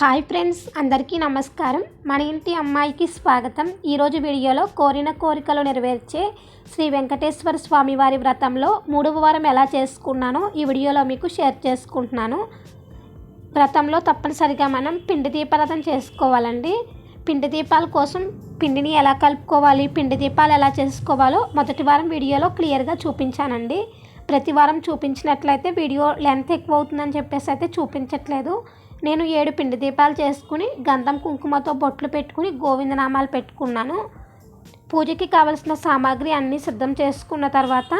Hi friends అందరికీ నమస్కారం. మన ఇంటి అమ్మాయికి స్వాగతం. ఈరోజు వీడియోలో కోరిన కోరికలు నెరవేర్చే శ్రీ వెంకటేశ్వర స్వామి వారి వ్రతంలో మూడవ వారం ఎలా చేసుకున్నానో ఈ వీడియోలో మీకు షేర్ చేసుకుంటున్నాను. వ్రతంలో తప్పనిసరిగా మనం పిండి దీపారాధన చేసుకోవాలండి. పిండి దీపాల కోసం పిండిని ఎలా కలుపుకోవాలి పిండి దీపాలు ఎలా చేసుకోవాలో మొదటి వారం వీడియోలో క్లియర్గా చూపించానండి. ప్రతి వారం చూపించినట్లయితే వీడియో లెంత్ ఎక్కువ అవుతుందని చెప్పేసి అయితే చూపించట్లేదు. నేను ఏడు పిండి దీపాలు చేసుకుని గంధం కుంకుమతో బొట్లు పెట్టుకుని గోవిందనామాలు పెట్టుకున్నాను. పూజకి కావలసిన సామాగ్రి అన్నీ సిద్ధం చేసుకున్న తర్వాత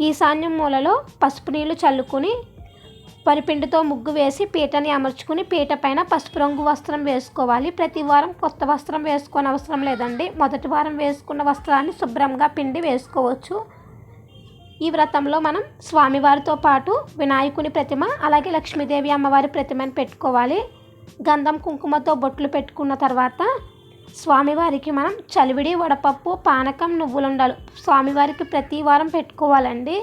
ఈశాన్య మూలలో పసుపు నీళ్ళు చల్లుకుని వరిపిండితో ముగ్గు వేసి పీటని అమర్చుకుని పీట పైన పసుపు రంగు వస్త్రం వేసుకోవాలి. ప్రతి వారం కొత్త వస్త్రం వేసుకోని అవసరం లేదండి. మొదటి వారం వేసుకున్న వస్త్రాన్ని శుభ్రంగా పిండి వేసుకోవచ్చు. ఈ వ్రతంలో మనం స్వామివారితో పాటు వినాయకుని ప్రతిమ అలాగే లక్ష్మీదేవి అమ్మవారి ప్రతిమని పెట్టుకోవాలి. గంధం కుంకుమతో బొట్లు పెట్టుకున్న తర్వాత స్వామివారికి మనం చలివిడి వడపప్పు పానకం నువ్వులుండాలు స్వామివారికి ప్రతి వారం పెట్టుకోవాలండి.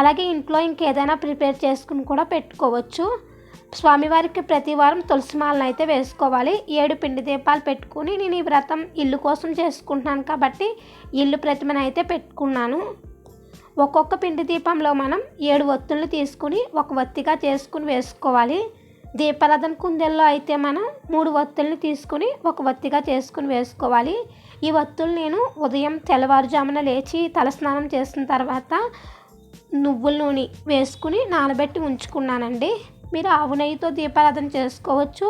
అలాగే ఇంట్లో ఇంకేదైనా ప్రిపేర్ చేసుకుని కూడా పెట్టుకోవచ్చు. స్వామివారికి ప్రతి వారం తులసిమాలను అయితే వేసుకోవాలి. ఏడు పిండి దీపాలు పెట్టుకుని నేను ఈ వ్రతం ఇల్లు కోసం చేసుకుంటున్నాను కాబట్టి ఇల్లు ప్రతిమను అయితే పెట్టుకున్నాను. ఒక్కొక్క పిండి దీపంలో మనం ఏడు ఒత్తులను తీసుకుని ఒక ఒత్తిగా చేసుకుని వేసుకోవాలి. దీపారాధన కుందెల్లో అయితే మనం మూడు ఒత్తుల్ని తీసుకుని ఒక ఒత్తిగా చేసుకుని వేసుకోవాలి. ఈ ఒత్తులు నేను ఉదయం తెల్లవారుజామున లేచి తలస్నానం చేసిన తర్వాత నువ్వుల నూనె వేసుకుని నానబెట్టి ఉంచుకున్నానండి. మీరు ఆవు నెయ్యితో దీపారాధన చేసుకోవచ్చు.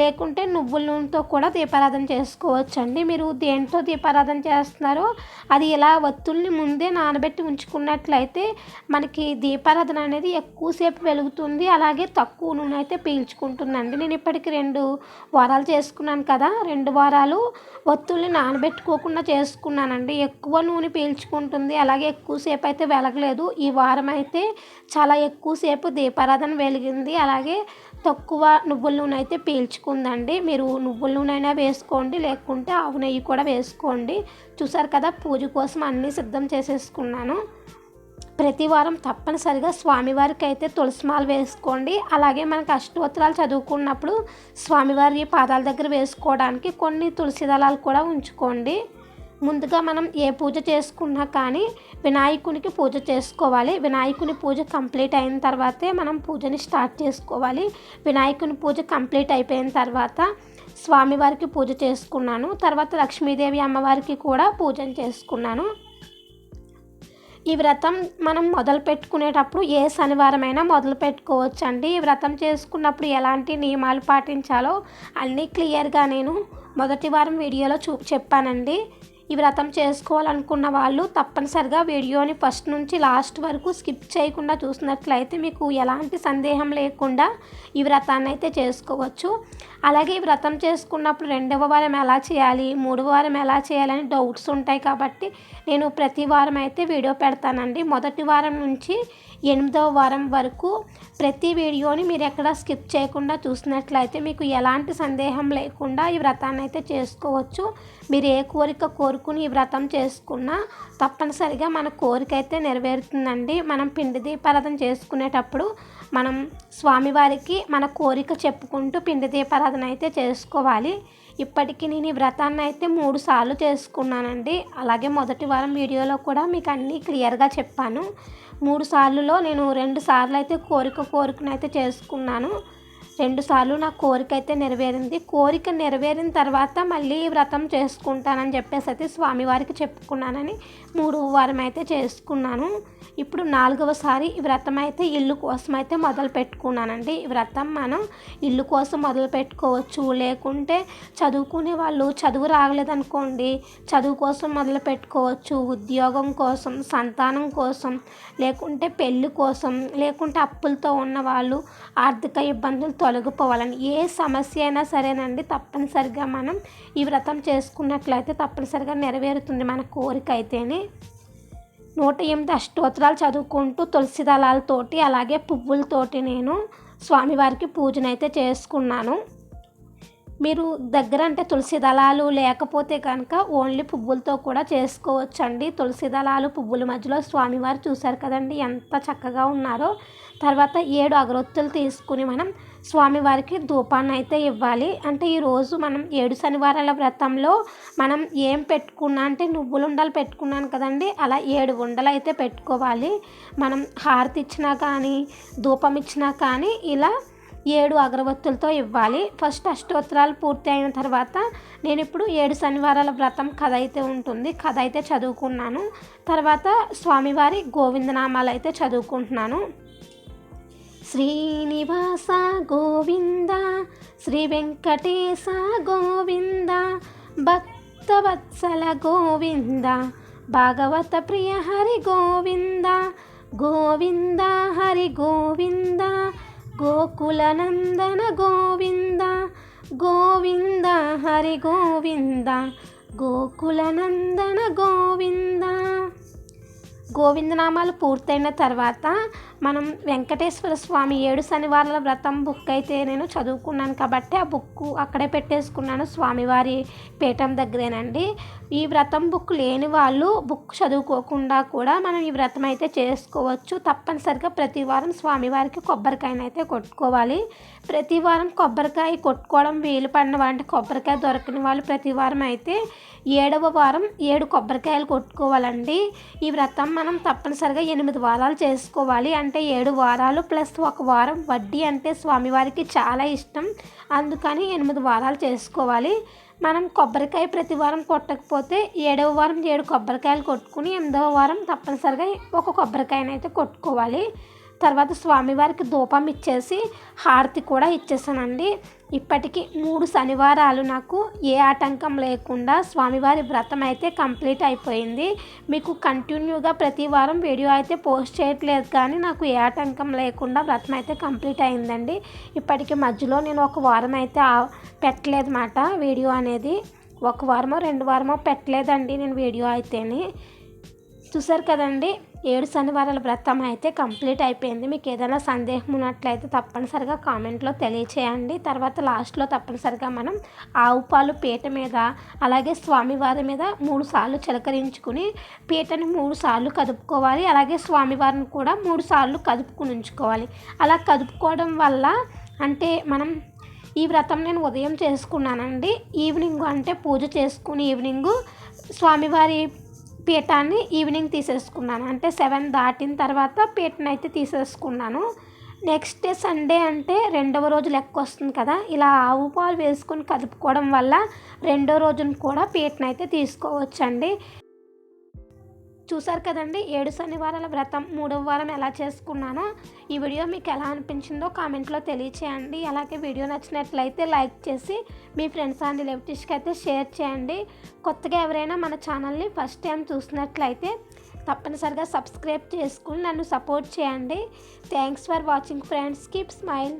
లేకుంటే నువ్వుల నూనెతో కూడా దీపారాధన చేసుకోవచ్చు అండి మీరు దేంతో దీపారాధన చేస్తున్నారో అది ఇలా వత్తుల్ని ముందే నానబెట్టి ఉంచుకున్నట్లయితే మనకి దీపారాధన అనేది ఎక్కువసేపు వెలుగుతుంది. అలాగే తక్కువ నూనె అయితే పీల్చుకుంటుందండి. నేను ఇప్పటికి రెండు వారాలు చేసుకున్నాను కదా రెండు వారాలు వత్తుల్ని నానబెట్టుకోకుండా చేసుకున్నానండి. ఎక్కువ నూనె పీల్చుకుంటుంది అలాగే ఎక్కువసేపు అయితే వెలగలేదు. ఈ వారం అయితే చాలా ఎక్కువసేపు దీపారాధన వెలిగింది. అలాగే తక్కువ నువ్వుల నూనె అయితే పీల్చుకుందండి. మీరు నువ్వుల నూనె అయినా వేసుకోండి లేకుంటే ఆవు నెయ్యి కూడా వేసుకోండి. చూసారు కదా పూజ కోసం అన్నీ సిద్ధం చేసేసుకున్నాను. ప్రతి వారం తప్పనిసరిగా స్వామివారికి అయితే తులసిమాల వేసుకోండి. అలాగే మనకు అష్టోత్తరాలు చదువుకున్నప్పుడు స్వామివారి పాదాల దగ్గర వేసుకోవడానికి కొన్ని తులసి దళాలు కూడా ఉంచుకోండి. ముందుగా మనం ఏ పూజ చేసుకున్నా కానీ వినాయకునికి పూజ చేసుకోవాలి. వినాయకుని పూజ కంప్లీట్ అయిన తర్వాతే మనం పూజని స్టార్ట్ చేసుకోవాలి. వినాయకుని పూజ కంప్లీట్ అయిపోయిన తర్వాత స్వామివారికి పూజ చేసుకున్నాను. తర్వాత లక్ష్మీదేవి అమ్మవారికి కూడా పూజను చేసుకున్నాను. ఈ వ్రతం మనం మొదలు పెట్టుకునేటప్పుడు ఏ శనివారమైనా మొదలు పెట్టుకోవచ్చు అండి ఈ వ్రతం చేసుకున్నప్పుడు ఎలాంటి నియమాలు పాటించాలో అన్నీ క్లియర్గా నేను మొదటి వారం వీడియోలో చూ చెప్పానండి. ఈ వ్రతం చేసుకోవాలనుకున్న వాళ్ళు తప్పనిసరిగా వీడియోని ఫస్ట్ నుంచి లాస్ట్ వరకు స్కిప్ చేయకుండా చూసినట్లయితే మీకు ఎలాంటి సందేహం లేకుండా ఈ వ్రతాన్ని అయితే చేసుకోవచ్చు. అలాగే ఈ వ్రతం చేసుకున్నప్పుడు రెండవ వారం ఎలా చేయాలి మూడవ వారం ఎలా చేయాలని డౌట్స్ ఉంటాయి కాబట్టి నేను ప్రతి వారం అయితే వీడియో పెడతానండి. మొదటి వారం నుంచి ఎనిమిదవ వారం వరకు ప్రతి వీడియోని మీరు ఎక్కడ స్కిప్ చేయకుండా చూసినట్లయితే మీకు ఎలాంటి సందేహం లేకుండా ఈ వ్రతాన్ని అయితే చేసుకోవచ్చు. మీరు ఏ కోరిక కోరుకుని ఈ వ్రతం చేసుకున్నా తప్పనిసరిగా మన కోరిక అయితే నెరవేరుతుందండి. మనం పిండి దీపారాధన చేసుకునేటప్పుడు మనం స్వామివారికి మన కోరిక చెప్పుకుంటూ పిండి దీపారాధన అయితే చేసుకోవాలి. ఇప్పటికీ నేను ఈ వ్రతాన్ని అయితే మూడు సార్లు చేసుకున్నానండి. అలాగే మొదటి వారం వీడియోలో కూడా మీకు అన్నీ క్లియర్గా చెప్పాను. మూడు సార్లులో నేను రెండు సార్లు అయితే కోరిక కోరికనైతే చేసుకున్నాను. రెండుసార్లు నా కోరిక అయితే నెరవేరింది. కోరిక నెరవేరిన తర్వాత మళ్ళీ వ్రతం చేసుకుంటానని చెప్పేసి అయితే స్వామివారికి చెప్పుకున్నానని మూడు వారం అయితే చేసుకున్నాను. ఇప్పుడు నాలుగవసారి ఈ వ్రతం అయితే ఇల్లు కోసం అయితే మొదలు పెట్టుకున్నానండి. ఈ వ్రతం మనం ఇల్లు కోసం మొదలు పెట్టుకోవచ్చు. లేకుంటే చదువుకునే వాళ్ళు చదువు రాగలేదనుకోండి చదువు కోసం మొదలు పెట్టుకోవచ్చు. ఉద్యోగం కోసం సంతానం కోసం లేకుంటే పెళ్ళి కోసం లేకుంటే అప్పులతో ఉన్న వాళ్ళు ఆర్థిక ఇబ్బందులు తొలగిపోవాలని. ఏ సమస్య అయినా సరేనండి తప్పనిసరిగా మనం ఈ వ్రతం చేసుకున్నట్లయితే తప్పనిసరిగా నెరవేరుతుంది మన కోరిక అయితేనే. నూట ఎనిమిది అష్టోత్తరాలు చదువుకుంటూ తులసి దళాలతోటి అలాగే పువ్వులతోటి నేను స్వామివారికి పూజనైతే చేసుకున్నాను. మీరు దగ్గర అంటే తులసి దళాలు లేకపోతే కనుక ఓన్లీ పువ్వులతో కూడా చేసుకోవచ్చండి. తులసి దళాలు పువ్వుల మధ్యలో స్వామివారు చూశారు కదండి ఎంత చక్కగా ఉన్నారో. తర్వాత ఏడు అగరొత్తులు తీసుకుని మనం స్వామివారికి ధూపాన్ని అయితే ఇవ్వాలి. అంటే ఈరోజు మనం ఏడు శనివారాల వ్రతంలో మనం ఏం పెట్టుకున్నా అంటే నువ్వులు ఉండలు పెట్టుకున్నాను కదండి అలా ఏడు ఉండలు అయితే పెట్టుకోవాలి. మనం హారతి ఇచ్చినా కానీ ధూపం ఇచ్చినా కానీ ఇలా ఏడు అగరబత్తులతో ఇవ్వాలి. ఫస్ట్ అష్టోత్తరాలు పూర్తి అయిన తర్వాత నేను ఇప్పుడు ఏడు శనివారాల వ్రతం కథ అయితే ఉంటుంది. కథ అయితే చదువుకున్నాను. తర్వాత స్వామివారి గోవిందనామాలు అయితే చదువుకుంటున్నాను. శ్రీనివాస గోవింద శ్రీ వెంకటేశ గోవింద భక్తవత్సల గోవింద భాగవత ప్రియ హరి గోవింద గోవింద హరి గోవింద గోకులనందన గోవింద గోవింద హరి గోవింద గోకులనందన గోవింద. గోవిందనామాలు పూర్తయిన తర్వాత మనం వెంకటేశ్వర స్వామి ఏడు శనివారాల వ్రతం బుక్ అయితే నేను చదువుకున్నాను కాబట్టి ఆ బుక్ అక్కడే పెట్టేసుకున్నాను స్వామివారి పీఠం దగ్గరేనండి. ఈ వ్రతం బుక్ లేని వాళ్ళు బుక్ చదువుకోకుండా కూడా మనం ఈ వ్రతం అయితే చేసుకోవచ్చు. తప్పనిసరిగా ప్రతి వారం స్వామివారికి కొబ్బరికాయనైతే అయితే కొట్టుకోవాలి. ప్రతి వారం కొబ్బరికాయ కొట్టుకోవడం వీలు పడిన అంటే కొబ్బరికాయ దొరకని వాళ్ళు ప్రతి వారం అయితే ఏడవ వారం ఏడు కొబ్బరికాయలు కొట్టుకోవాలండి. ఈ వ్రతం మనం తప్పనిసరిగా ఎనిమిది వారాలు చేసుకోవాలి. అంటే ఏడు వారాలు ప్లస్ ఒక వారం వడ్డీ అంటే స్వామివారికి చాలా ఇష్టం. అందుకని ఎనిమిది వారాలు చేసుకోవాలి. మనం కొబ్బరికాయ ప్రతి వారం కొట్టకపోతే ఏడవ వారం ఏడు కొబ్బరికాయలు కొట్టుకుని ఎనిమిదవ వారం తప్పనిసరిగా ఒక కొబ్బరికాయనైతే కొట్టుకోవాలి. తర్వాత స్వామివారికి ధూపం ఇచ్చేసి హారతి కూడా ఇచ్చేసానండి. ఇప్పటికీ మూడు శనివారాలు నాకు ఏ ఆటంకం లేకుండా స్వామివారి వ్రతం అయితే కంప్లీట్ అయిపోయింది. మీకు కంటిన్యూగా ప్రతి వారం వీడియో అయితే పోస్ట్ చేయట్లేదు కానీ నాకు ఏ ఆటంకం లేకుండా వ్రతం అయితే కంప్లీట్ అయిందండి. ఇప్పటికి మధ్యలో నేను ఒక వారం అయితే పెట్టలేదు మాట వీడియో అనేది. ఒక వారమో రెండు వారమో పెట్టలేదండి నేను వీడియో అయితేని. చూసారు కదండి? ఏడు శనివారాల వ్రతం అయితే కంప్లీట్ అయిపోయింది. మీకు ఏదైనా సందేహం ఉన్నట్లయితే తప్పనిసరిగా కామెంట్లో తెలియచేయండి. తర్వాత లాస్ట్లో తప్పనిసరిగా మనం ఆవు పాలు పీట మీద అలాగే స్వామివారి మీద మూడు సార్లు చిలకరించుకుని పీటని మూడు సార్లు కదుపుకోవాలి. అలాగే స్వామివారిని కూడా మూడు సార్లు కదుపుకుని ఉంచుకోవాలి. అలా కదుపుకోవడం వల్ల అంటే మనం ఈ వ్రతం నేను ఉదయం చేసుకున్నానండి. ఈవినింగ్ అంటే పూజ చేసుకుని ఈవినింగ్ స్వామివారి పీఠాన్ని ఈవినింగ్ తీసేసుకున్నాను. అంటే సెవెన్ దాటిన తర్వాత పీటను అయితే తీసేసుకున్నాను. నెక్స్ట్ డే సండే అంటే రెండవ రోజు లెక్క వస్తుంది కదా ఇలా ఆవు పాలు వేసుకొని కలుపుకోవడం వల్ల రెండో రోజున కూడా పీటనైతే తీసుకోవచ్చండి. చూసారు కదండి. ఏడు శనివారాల వ్రతం. మూడవ వారం ఎలా చేసుకున్నానో ఈ వీడియో మీకు ఎలా అనిపించిందో కామెంట్లో తెలియచేయండి. అలాగే వీడియో నచ్చినట్లయితే లైక్ చేసి మీ ఫ్రెండ్స్ అండ్ రిలేటివ్స్కి అయితే షేర్ చేయండి. కొత్తగా ఎవరైనా మన ఛానల్ని ఫస్ట్ టైం చూసినట్లయితే తప్పనిసరిగా సబ్స్క్రైబ్ చేసుకుని నన్ను సపోర్ట్ చేయండి. Thanks for watching friends. Keep smile.